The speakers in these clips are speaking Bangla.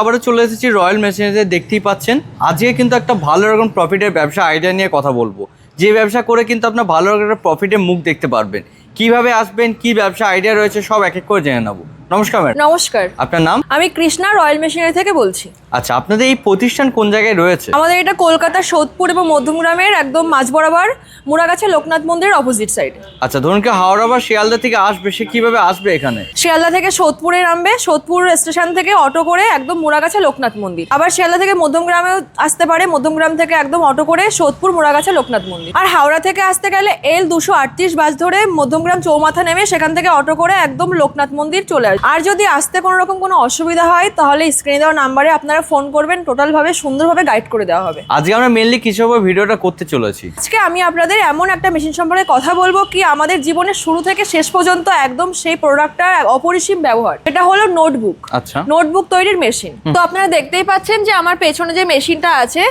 আবারও চলে এসেছি রয়্যাল মেশিনারিতে, দেখতেই পাচ্ছেন। আজকে কিন্তু একটা ভালো রকম প্রফিটের ব্যবসা আইডিয়া নিয়ে কথা বলব। যে ব্যবসা করে কিন্তু আপনার ভালো রকম একটা প্রফিটের মুখ দেখতে পারবেন। কীভাবে আসবেন, কি ব্যবসা আইডিয়া রয়েছে সব এক এক করে জেনে নেব। নমস্কার ম্যাডাম। নমস্কার। আপনার নাম? আমি কৃষ্ণা রয়্যাল মেশিনারি থেকে বলছি। আচ্ছা আপনাদের এই প্রতিষ্ঠান কোন জায়গায় রয়েছে? আমাদের এটা কলকাতার সোদপুর এবং মধ্যমগ্রামের একদম মাঝ বরাবর মুড়াগাছা লোকনাথ মন্দিরের অপোজিট সাইড আচ্ছা ধরুন কি হাওড়া বা শিয়ালদা থেকে আসবে সে কীভাবে আসবে এখানে? শিয়ালদা থেকে সোদপুরে নামবে সোদপুর স্টেশন থেকে অটো করে একদম মুড়াগাছা লোকনাথ মন্দির। আবার শিয়ালদা থেকে মধ্যমগ্রামেও আসতে পারে মধ্যমগ্রাম থেকে একদম অটো করে সোদপুর মুড়াগাছা লোকনাথ মন্দির। আর হাওড়া থেকে আসতে গেলে এল দুশো আটত্রিশ বাস ধরে মধ্যমগ্রাম চৌমাথা নেমে সেখান থেকে অটো করে একদম লোকনাথ মন্দির চলে আসবে। আর যদি আসতে কোনো রকম কোনো অসুবিধা হয় তাহলে স্ক্রিনে দেওয়া নাম্বারে আপনারা ফোন করবেন টোটালভাবে সুন্দরভাবে গাইড করে দেওয়া হবে। আজকে আমরা মেনলি কিছু ভিডিওটা করতে চলেছি। আজকে আমি আপনাদের এমন একটা মেশিন সম্পর্কে কথা বলব কি আমাদের জীবনের শুরু থেকে শেষ পর্যন্ত একদম সেই প্রোডাক্টটার অপরিসীম ব্যবহার। এটা হলো নোটবুক আচ্ছা। নোটবুক তৈরির মেশিন তো আপনারা দেখতেই পাচ্ছেন যে আমার পেছনে যে মেশিনটা আছে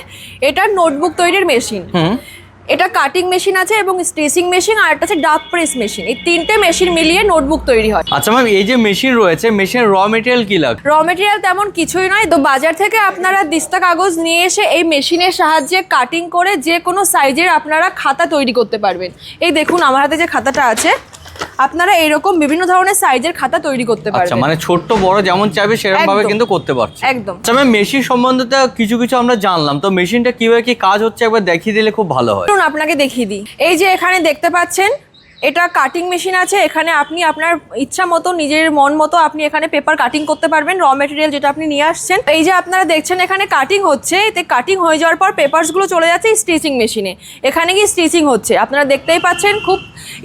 এটা নোটবুক তৈরির মেশিন হুম। এটা কাটিং মেশিন আছে এবং স্টিচিং মেশিন আর একটা আছে ডাক প্রেস মেশিন এই তিনটে মেশিন মিলিয়ে নোটবুক তৈরি হয়। আচ্ছা ম্যাম এই যে মেশিন রয়েছে মেশিনের র মেটেরিয়াল কি লাগে র মেটেরিয়াল তেমন কিছুই নয়। তো বাজার থেকে আপনারা দিস্তা কাগজ নিয়ে এসে এই মেশিনের সাহায্যে কাটিং করে যে কোনো সাইজের আপনারা খাতা তৈরি করতে পারবেন। এই দেখুন আমার হাতে যে খাতাটা আছে আপনারা এরকম বিভিন্ন ধরনের সাইজের খাতা তৈরি করতে আচ্ছা পারবেন। মানে ছোট্ট বড় যেমন চাইবে সেরকম ভাবে কিন্তু করতে পারছে। একদম। আচ্ছা ম্যাম মেশিন সম্বন্ধে তো কিছু কিছু আমরা জানলাম। তো মেশিনটা কীভাবে কি কাজ হচ্ছে একবার দেখিয়ে দিলে খুব ভালো হয়। শুনুন আপনাকে দেখিয়ে দিই। এই যে এখানে দেখতে পাচ্ছেন এটা কাটিং মেশিন আছে, এখানে আপনি আপনার ইচ্ছা মতো, নিজের মন মতো আপনি এখানে পেপার কাটিং করতে পারবেন র মেটেরিয়াল যেটা আপনি নিয়ে আসছেন। এই যে আপনারা দেখছেন এখানে কাটিং হচ্ছে এতে কাটিং হয়ে যাওয়ার পর পেপারসগুলো চলে যাচ্ছে স্টিচিং মেশিনে এখানে কি স্টিচিং হচ্ছে। আপনারা দেখতেই পাচ্ছেন খুব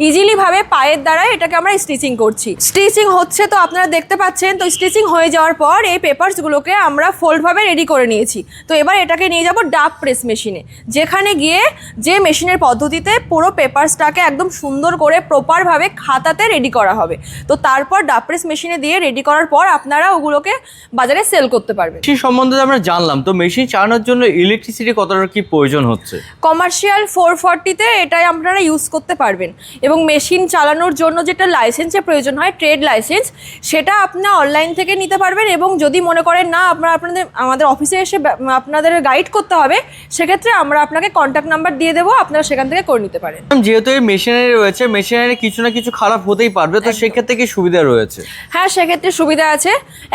ইজিলি ভাবে পায়ের দ্বারাই এটাকে আমরা স্টিচিং করছি। স্টিচিং হচ্ছে তো আপনারা দেখতে পাচ্ছেন, তো স্টিচিং হয়ে যাওয়ার পর এই পেপারসগুলোকে আমরা ফোল্ড ভাবে রেডি করে নিয়েছি। তো এবার এটাকে নিয়ে যাব ডাব প্রেস মেশিনে যেখানে গিয়ে যে মেশিনের পদ্ধতিতে পুরো পেপারসটাকে একদম সুন্দর প্রপারভাবে খাতাতে রেডি করা হবে। তো তারপর ডাব প্রেস মেশিনে দিয়ে রেডি করার পর আপনারা ওগুলোকে বাজারে সেল করতে পারবেন। মেশিন সম্বন্ধে আমরা জানলাম তো মেশিন চালানোর জন্য ইলেকট্রিসিটি কতটা কি প্রয়োজন হচ্ছে? কমার্শিয়াল ফোর ফর্টিতে এটাই আপনারা ইউজ করতে পারবেন। এবং মেশিন চালানোর জন্য যেটা লাইসেন্সের প্রয়োজন হয় ট্রেড লাইসেন্স সেটা আপনারা অনলাইন থেকে নিতে পারবেন এবং যদি মনে করেন না আপনারা আপনাদের আমাদের অফিসে এসে আপনাদের গাইড করতে হবে সেক্ষেত্রে আমরা আপনাকে কন্ট্যাক্ট নাম্বার দিয়ে দেবো আপনারা সেখান থেকে করে নিতে পারেন। যেহেতু এই মেশিনারি রয়েছে মেশিনারি কিছু না কিছু খারাপ হতেই পারবে তো সেক্ষেত্রে কি সুবিধা রয়েছে? হ্যাঁ সেক্ষেত্রে সুবিধা আছে।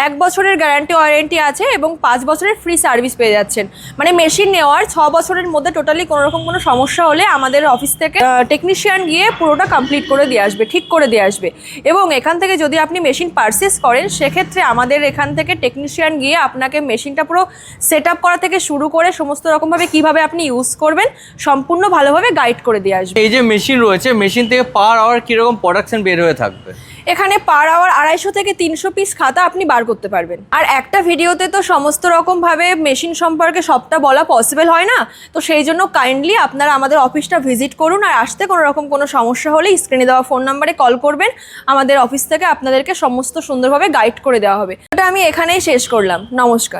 এক বছরের গ্যারান্টি ওয়ারেন্টি আছে এবং পাঁচ বছরের ফ্রি সার্ভিস পেয়ে যাচ্ছেন। মানে মেশিন নেওয়ার ছ বছরের মধ্যে টোটালি কোনো রকম কোনো সমস্যা হলে আমাদের অফিস থেকে টেকনিশিয়ান গিয়ে পুরোটা কমপ্লিট করে দিয়ে আসবে ঠিক করে দিয়ে আসবে। এবং এখান থেকে যদি আপনি মেশিন পারচেস করেন সেক্ষেত্রে আমাদের এখান থেকে টেকনিশিয়ান গিয়ে আপনাকে মেশিনটা পুরো সেট আপ করা থেকে শুরু করে সমস্ত রকমভাবে কীভাবে আপনি ইউজ করবেন সম্পূর্ণ ভালোভাবে গাইড করে দিয়ে আসবে। এই যে মেশিন রয়েছে মেশিন থেকে পার আওয়ার কীরকম প্রোডাকশন বের হয়ে থাকবে? এখানে পার আওয়ার আড়াইশো থেকে তিনশো পিস খাতা আপনি বার করতে পারবেন। আর একটা ভিডিওতে তো সমস্ত রকমভাবে মেশিন সম্পর্কে সবটা বলা পসিবল হয় না? তো সেই জন্য কাইন্ডলি আপনারা আমাদের অফিসটা ভিজিট করুন আর আসতে কোনো রকম কোনো সমস্যা হলে স্ক্রিনে দেওয়া ফোন নাম্বারে কল করবেন। আমাদের অফিস থেকে আপনাদেরকে সমস্ত সুন্দরভাবে গাইড করে দেওয়া হবে। এটা আমি এখানেই শেষ করলাম। নমস্কার।